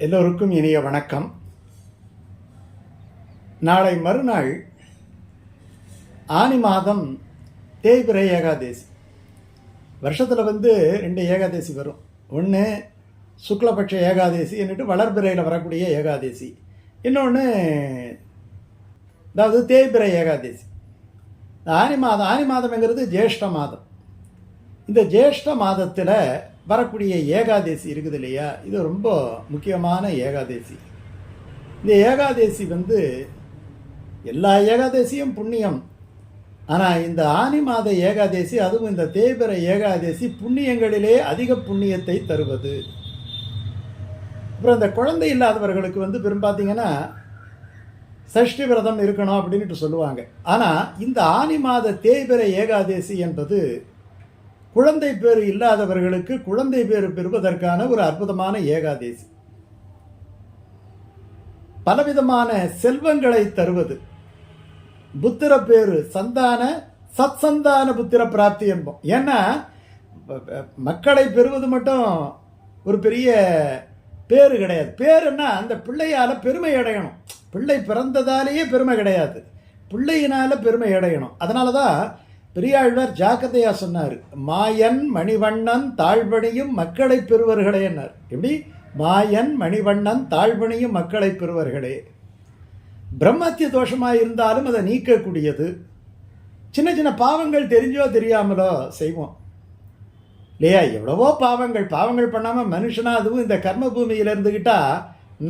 எல்லோருக்கும் இனிய வணக்கம். நாளை மறுநாள் ஆனி மாதம் தேய்பிரை ஏகாதேசி. வருஷத்தில் வந்து ரெண்டு ஏகாதேசி வரும். ஒன்று சுக்லபட்ச ஏகாதேசி என்னட்டு வளர்பிறையில் வரக்கூடிய ஏகாதேசி. இன்னொன்று அதாவது தேய்பிரை ஏகாதேசி. ஆனி மாதம் ஆனி மாதம்ங்கிறது ஜேஷ்ட மாதம். இந்த ஜேஷ்ட மாதத்தில் வரக்கூடிய ஏகாதேசி இருக்குது இல்லையா? இது ரொம்ப முக்கியமான ஏகாதேசி. இந்த ஏகாதேசி வந்து எல்லா ஏகாதேசியும் புண்ணியம். ஆனால் இந்த ஆனி மாத ஏகாதேசி அதுவும் இந்த தேய்பிர ஏகாதேசி புண்ணியங்களிலே அதிக புண்ணியத்தை தருவது. அப்புறம் இந்த குழந்தை இல்லாதவர்களுக்கு வந்து பெரும் பார்த்தீங்கன்னா சஷ்டி விரதம் இருக்கணும் அப்படின்ட்டு சொல்லுவாங்க. ஆனால் இந்த ஆனி மாத தேய்பிர ஏகாதேசி என்பது குழந்தை பேர் இல்லாதவர்களுக்கு குழந்தை பேர் பெறுவதற்கான ஒரு அற்புதமான ஏகாதேசி. பலவிதமான செல்வங்களை தருவது. புத்திர பேரு சந்தான சத் சந்தான புத்திர பிராப்தி என்போம். ஏன்னா மக்களை பெறுவது மட்டும் ஒரு பெரிய பேர் கிடையாது. பேருன்னா அந்த பிள்ளையால பெருமை அடையணும். பிள்ளை பிறந்ததாலேயே பெருமை கிடையாது. பிள்ளையினால் பெருமை அடையணும். அதனால தான் பெரியாழ்வார் ஜாக்கிரதையா சொன்னார் மாயன் மணிவண்ணன் தாழ்பணியும் மக்களை பெறுவர்களே என்னார் எப்படி? மாயன் மணிவண்ணன் தாழ்பணியும் மக்களை பெறுவர்களே பிரம்மத்திய தோஷமாக இருந்தாலும் அதை நீக்கக்கூடியது. சின்ன சின்ன பாவங்கள் தெரிஞ்சோ தெரியாமலோ செய்வோம். இல்லையா? எவ்வளவோ பாவங்கள் பாவங்கள் பண்ணாமல் மனுஷனா அதுவும் இந்த கர்ம பூமியில் இருந்துக்கிட்டால்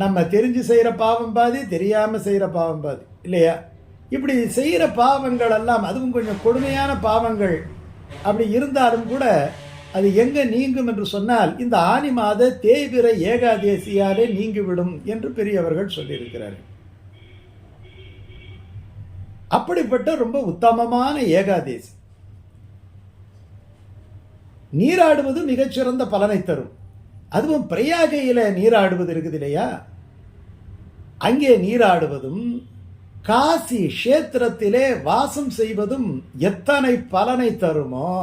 நம்ம தெரிஞ்சு செய்கிற பாவம் பாதி தெரியாமல் செய்கிற பாவம் பாதி. இல்லையா? இப்படி செய்கிற பாவங்கள் எல்லாம் அதுவும் கொஞ்சம் கொடுமையான பாவங்கள். அப்படி இருந்தாலும் கூட அது எங்கே நீங்கும் என்று சொன்னால் இந்த ஆனி மாத தேவிர ஏகாதேசியாலே நீங்கிவிடும் என்று பெரியவர்கள் சொல்லியிருக்கிறார்கள். அப்படிப்பட்ட ரொம்ப உத்தமமான ஏகாதேசி. நீராடுவது மிகச்சிறந்த பலனை தரும். அதுவும் பிரயாகையில் நீராடுவது இருக்குது இல்லையா? அங்கே நீராடுவதும் காசி க்ஷேத்திரத்திலே வாசம் செய்வதும் எத்தனை பலனை தருமோ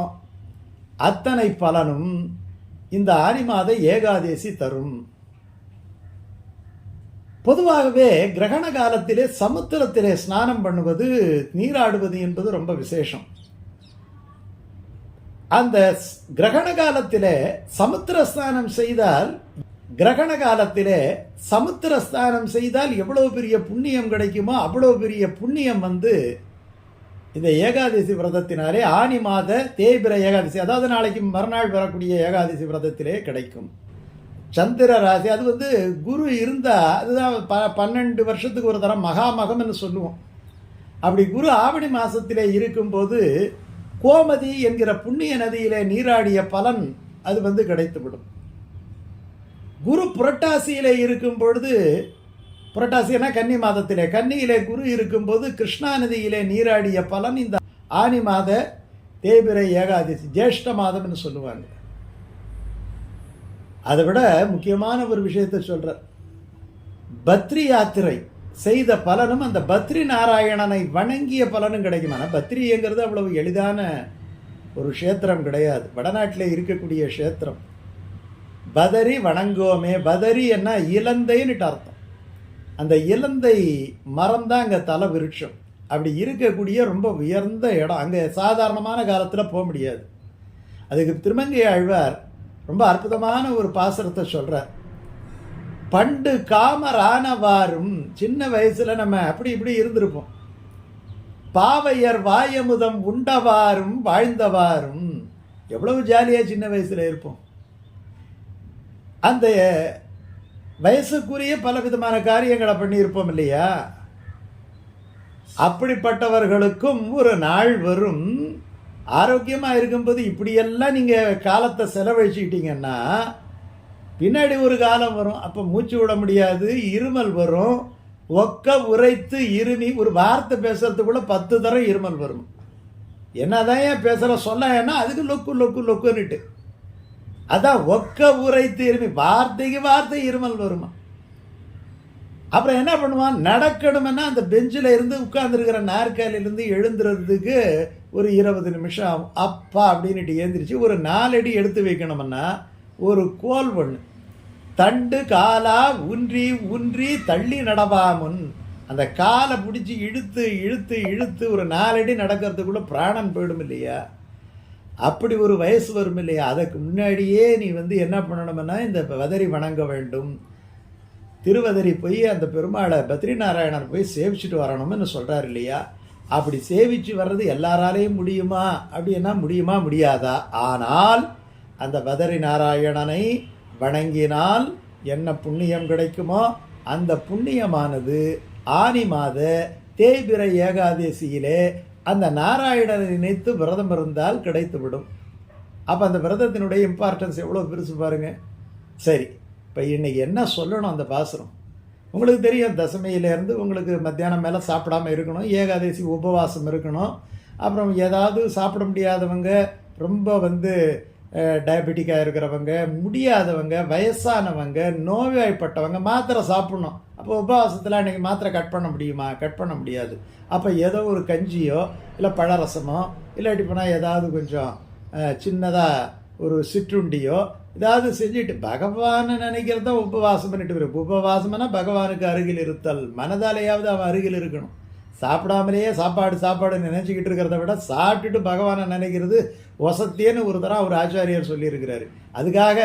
அத்தனை பலனும் இந்த ஆரிமாத ஏகாதேசி தரும். பொதுவாகவே கிரகண காலத்திலே சமுத்திரத்திலே ஸ்நானம் பண்ணுவது நீராடுவது என்பது ரொம்ப விசேஷம். அந்த கிரகண காலத்திலே சமுத்திர ஸ்நானம் செய்தால் கிரகண காலத்திலே சமுத்திர ஸ்தானம் செய்தால் எவ்வளவு பெரிய புண்ணியம் கிடைக்குமோ அவ்வளோ பெரிய புண்ணியம் வந்து இந்த ஏகாதசி விரதத்தினாலே ஆனி மாத தேய்பிர ஏகாதசி அதாவது நாளைக்கு மறுநாள் வரக்கூடிய ஏகாதசி விரதத்திலே கிடைக்கும். சந்திர ராசி அது வந்து குரு இருந்தால் அதுதான் ப பன்னெண்டு வருஷத்துக்கு ஒரு தரம் மகாமகம்னு சொல்லுவோம். அப்படி குரு ஆவணி மாதத்திலே இருக்கும்போது கோமதி என்கிற புண்ணிய நதியிலே நீராடிய பலன் அது வந்து கிடைத்துவிடும். குரு புரட்டாசியிலே இருக்கும் பொழுது புரட்டாசினா கன்னி மாதத்திலே கன்னியிலே குரு இருக்கும்போது கிருஷ்ணா நதியிலே நீராடிய பலன் இந்த ஆனி மாத தேய்பிரை ஏகாதசி ஜேஷ்ட மாதம்னு சொல்லுவாங்க. அதை விட முக்கியமான ஒரு விஷயத்தை சொல்கிறார் பத்ரி யாத்திரை செய்த பலனும் அந்த பத்ரி நாராயணனை வணங்கிய பலனும் கிடைக்கும். ஆனால் பத்ரிங்கிறது அவ்வளவு எளிதான ஒரு க்ஷேத்திரம் கிடையாது. வடநாட்டில் இருக்கக்கூடிய க்ஷேத்திரம். பதரி வணங்கோமே பதரி என்ன இலந்தைன்னுட்டு அர்த்தம். அந்த இலந்தை மரம் தான் அங்கே தலை விருட்சம். அப்படி இருக்கக்கூடிய ரொம்ப உயர்ந்த இடம். அங்கே சாதாரணமான காலத்தில் போக முடியாது. அதுக்கு திருமங்கை ஆழ்வார் ரொம்ப அற்புதமான ஒரு பாசுரத்தை சொல்கிறார் பண்டு காமரானவாரும் சின்ன வயசில் நம்ம அப்படி இப்படி இருந்திருப்போம். பாவையர் வாயமுதம் உண்டவாறும் வாழ்ந்தவாறும் எவ்வளவு ஜாலியாக சின்ன வயசில் இருப்போம். அந்த வயசுக்குரிய பல விதமான காரியங்களை பண்ணியிருப்போம் இல்லையா? அப்படிப்பட்டவர்களுக்கும் ஒரு நாள் வரும். ஆரோக்கியமாக இருக்கும்போது இப்படியெல்லாம் நீங்கள் காலத்தை செலவழிச்சுக்கிட்டீங்கன்னா பின்னாடி ஒரு காலம் வரும். அப்போ மூச்சு விட முடியாது இருமல் வரும். ஒக்க உரைத்து இருமி ஒரு வார்த்தை பேசுறதுக்குள்ள பத்து தரம் இருமல் வரும். என்னதான் ஏன் பேசுகிற சொல்ல ஏன்னா அதுக்கு லொக்கு லொக்கு லொக்குன்னுட்டு. அதான் ஒக்க உரை திரும்பி வார்த்தைக்கு வார்த்தை இருமல் வருமா? அப்புறம் என்ன பண்ணுவான்? நடக்கணும்னா அந்த பெஞ்சில் இருந்து உட்கார்ந்துருக்கிற நாற்காலியிலேருந்து எழுந்துறதுக்கு ஒரு இருபது நிமிஷம் ஆகும். அப்பா அப்படின்னுட்டு எழுந்திரிச்சு ஒரு நாலடி எடுத்து வைக்கணும்னா ஒரு கோல் ஒன்று தண்டு காலா ஊன்றி ஊன்றி தள்ளி நடவாமுன் அந்த காலை பிடிச்சி இழுத்து இழுத்து இழுத்து ஒரு நாலடி நடக்கிறதுக்குள்ளே பிராணம் போயிடும் இல்லையா? அப்படி ஒரு வயசு வரும் இல்லையா? அதுக்கு முன்னாடியே நீ வந்து என்ன பண்ணணும்னா இந்த வதரி வணங்க வேண்டும். திருவதரி போய் அந்த பெருமாளை பத்ரிநாராயணர் போய் சேவிச்சுட்டு வரணும்னு சொல்கிறார் இல்லையா? அப்படி சேவிச்சு வர்றது எல்லாராலையும் முடியுமா? அப்படின்னா முடியுமா முடியாதா? ஆனால் அந்த பதரி நாராயணனை வணங்கினால் என்ன புண்ணியம் கிடைக்குமோ அந்த புண்ணியமானது ஆனி மாத தேய்பிரை ஏகாதசியிலே அந்த நாராயணனை நினைத்து விரதம் இருந்தால் கிடைத்துவிடும். அப்போ அந்த விரதத்தினுடைய இம்பார்ட்டன்ஸ் எவ்வளோ பெருசு பாருங்கள் சரி இப்போ இன்னைக்கு என்ன சொல்லணும் அந்த பாசுரம்? உங்களுக்கு தெரியும் தசமியிலேருந்து உங்களுக்கு மத்தியானம் மேலே சாப்பிடாம இருக்கணும் ஏகாதசி உபவாசம் இருக்கணும். அப்புறம் ஏதாவது சாப்பிட முடியாதவங்க ரொம்ப வந்து டயபெட்டிக்காக இருக்கிறவங்க முடியாதவங்க வயசானவங்க நோய்வாய்ப்பட்டவங்க மாத்திரை சாப்பிட்ணும். அப்போ உபவாசத்தில் அன்றைக்கி மாத்திரை கட் பண்ண முடியுமா? கட் பண்ண முடியாது. அப்போ ஏதோ ஒரு கஞ்சியோ இல்லை பழரசமோ இல்லாட்டி போனால் ஏதாவது கொஞ்சம் சின்னதாக ஒரு சிற்றுண்டியோ ஏதாவது செஞ்சுட்டு பகவானை நினைக்கிறத உபவாசம் பண்ணிட்டு வரும் உபவாசம்னா பகவானுக்கு அருகில் இருத்தல். மனதாலேயாவது அவன் அருகில் இருக்கணும். சாப்பிடாமலேயே சாப்பாடு சாப்பாடு நினச்சிக்கிட்டு இருக்கிறத விட சாப்பிட்டுட்டு பகவானை நினைக்கிறது வசத்தியன்னு ஒரு தரம் ஒரு ஆச்சாரியர் சொல்லியிருக்கிறாரு. அதுக்காக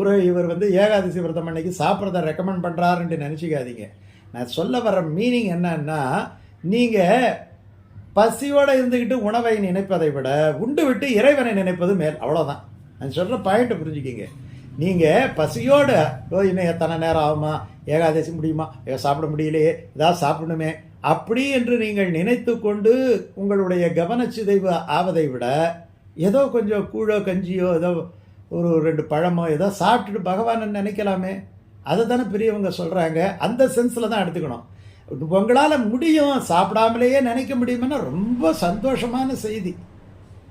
ஒரு இவர் வந்து ஏகாதசி விரதம் அன்னைக்கு சாப்பிட்றத ரெக்கமெண்ட் பண்ணுறாருன்ட்டு நினச்சிக்காதீங்க. நான் சொல்ல வர மீனிங் என்னன்னா நீங்கள் பசியோடு இருந்துக்கிட்டு உணவை நினைப்பதை விட உண்டு விட்டு இறைவனை நினைப்பது மேல். அவ்வளோதான் நான் சொல்கிற பாயிண்ட்டை புரிஞ்சுக்கிங்க. நீங்கள் பசியோடு ஓ இன்னும் எத்தனை நேரம் ஆகுமா? ஏகாதசி முடியுமா? ஏ சாப்பிட முடியலையே. ஏதாவது சாப்பிடணுமே. அப்படி என்று நீங்கள் நினைத்து கொண்டு உங்களுடைய கவனச்சிதைவு ஆவதை விட ஏதோ கொஞ்சம் கூழோ கஞ்சியோ ஏதோ ஒரு ரெண்டு பழமோ ஏதோ சாப்பிட்டுட்டு பகவானை நினைக்கலாமே? அதை தானே பெரியவங்க சொல்கிறாங்க அந்த சென்ஸில் தான் எடுத்துக்கணும். உங்களால் முடியும் சாப்பிடாமலேயே நினைக்க முடியுமென்னா ரொம்ப சந்தோஷமான செய்தி.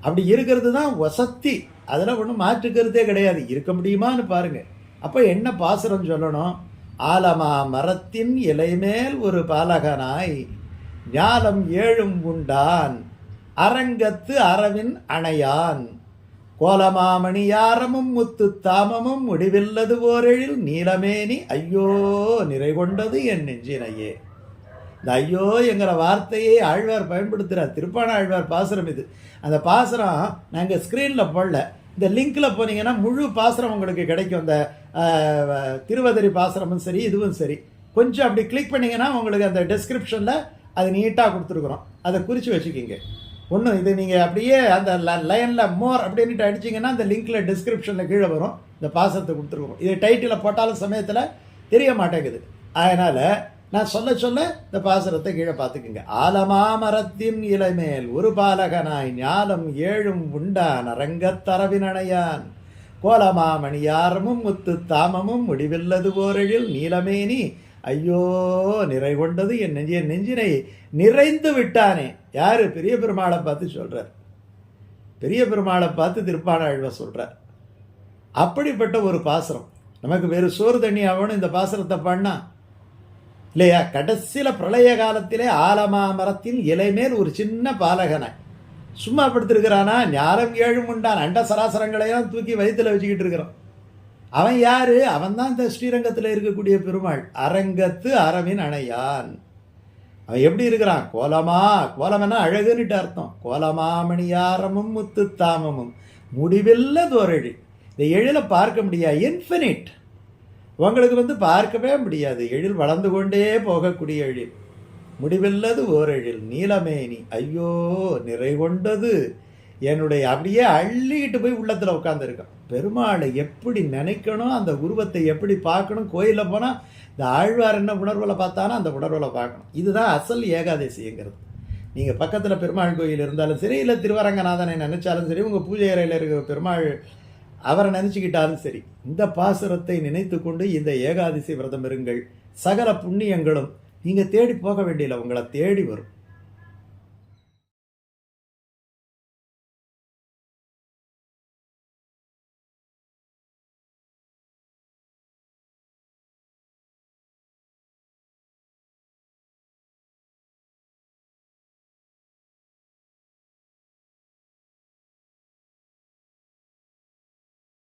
அப்படி இருக்கிறது தான் வசத்தி. அதில் ஒன்றும் மாற்றுக்கிறதே கிடையாது. இருக்க முடியுமான்னு பாருங்கள் அப்போ என்ன பாசுரம் சொல்லணும்? ஆலமா மரத்தின் இலைமேல் ஒரு பாலகனாய் ஞானம் ஏழும் உண்டான் அரங்கத்து அரவின் அணையான். கோலமாமணியாரமும் முத்து தாமமும் முடிவில்லது ஓரெழில் நீலமேனி ஐயோ நிறை கொண்டது என் நெஞ்சினையே. இந்த ஐயோ என்கிற வார்த்தையை ஆழ்வார் பயன்படுத்துகிறார் திருப்பான ஆழ்வார் பாசுரம் இது. அந்த பாசுரம் நாங்கள் ஸ்க்ரீனில் போடல. இந்த லிங்கில் போனீங்கன்னா முழு பாசுரம் உங்களுக்கு கிடைக்கும். அந்த திருவதரி பாசரமும் சரி இதுவும் சரி. கொஞ்சம் அப்படி கிளிக் பண்ணிங்கன்னா உங்களுக்கு அந்த டெஸ்கிரிப்ஷனில் அது நீட்டாக கொடுத்துருக்குறோம். அதை குறித்து வச்சுக்கிங்க. ஒன்றும் இது நீங்கள் அப்படியே அந்த லைனில் மோர் அப்படின்ட்டு அடிச்சிங்கன்னா அந்த லிங்க்கில் டிஸ்கிரிப்ஷனில் கீழே வரும். இந்த பாசத்தை கொடுத்துருக்குறோம். இது டைட்டில் போட்டாலும் சமயத்தில் தெரிய மாட்டேங்குது. அதனால் நான் சொல்ல சொல்ல இந்த பாசுரத்தை கீழே பார்த்துக்குங்க. ஆலமாமரத்தின் இலைமேல் ஒரு பாலகனாய் ஞானம் ஏழும் உண்டான் அரங்கத்தரவினணையான் கோலமாமணியாரமும் முத்து தாமமும் முடிவில்லது போரெழில் நீலமேனி ஐயோ நிறை கொண்டது என் நெஞ்சு என் நெஞ்சினை நிறைந்து விட்டானே. யாரு? பெரிய பெருமாளை பார்த்து சொல்றார். பெரிய பெருமாளை பார்த்து திருப்பான திருப்பானாழ்வ சொல்றார். அப்படிப்பட்ட ஒரு பாசரம். நமக்கு வேறு சோறு தண்ணி ஆகணும் இந்த பாசரத்தை பண்ணா. இல்லையா? கடைசியில் பிரளய காலத்திலே ஆலமா மரத்தின் இலை மேல் ஒரு சின்ன பாலகனை சும்மா படுத்திருக்கிறானா? ஞானம் ஏழும் உண்டான். அண்ட சராசரங்களையும் தூக்கி வயிற்றுல வச்சுக்கிட்டு இருக்கிறான் அவன் யாரு? அவன் தான் இந்த ஸ்ரீரங்கத்தில் இருக்கக்கூடிய பெருமாள். அரங்கத்து அரவின் அணையான். அவன் எப்படி இருக்கிறான்? கோலமா? கோலம்னா அழகுன்னுட்டு அர்த்தம். கோலமா மணியாரமும் முத்து தாமமும். முடிவில்ல தோரழி. இந்த எழில பார்க்க முடியாது இன்ஃபினிட் உங்களுக்கு வந்து பார்க்கவே முடியாது. எழில் வளர்ந்து கொண்டே போகக்கூடிய எழில். முடிவில்லது ஓரெழில் நீலமேனி ஐயோ நிறை கொண்டது. என்னுடைய அப்படியே அள்ளிக்கிட்டு போய் உள்ளத்தில் உட்காந்துருக்கான் பெருமாளை எப்படி நினைக்கணும் அந்த உருவத்தை எப்படி பார்க்கணும் கோயிலில் போனால் இந்த ஆழ்வார் என்ன உணர்வில் பார்த்தானா அந்த உணர்வில் பார்க்கணும். இதுதான் அசல் ஏகாதசிங்கிறது. நீங்கள் பக்கத்தில் பெருமாள் கோயில் இருந்தாலும் சரி இல்லை திருவரங்கநாதனை நினைச்சாலும் சரி உங்கள் பூஜை அறையில் இருக்கிற பெருமாள் அவரை நினச்சிக்கிட்டாலும் சரி இந்த பாசுரத்தை நினைத்து கொண்டு இந்த ஏகாதசி விரதம் இருங்கள். சகல புண்ணியங்களும் நீங்கள் தேடி போக வேண்டியதில்லை. உங்களை தேடி வரும்.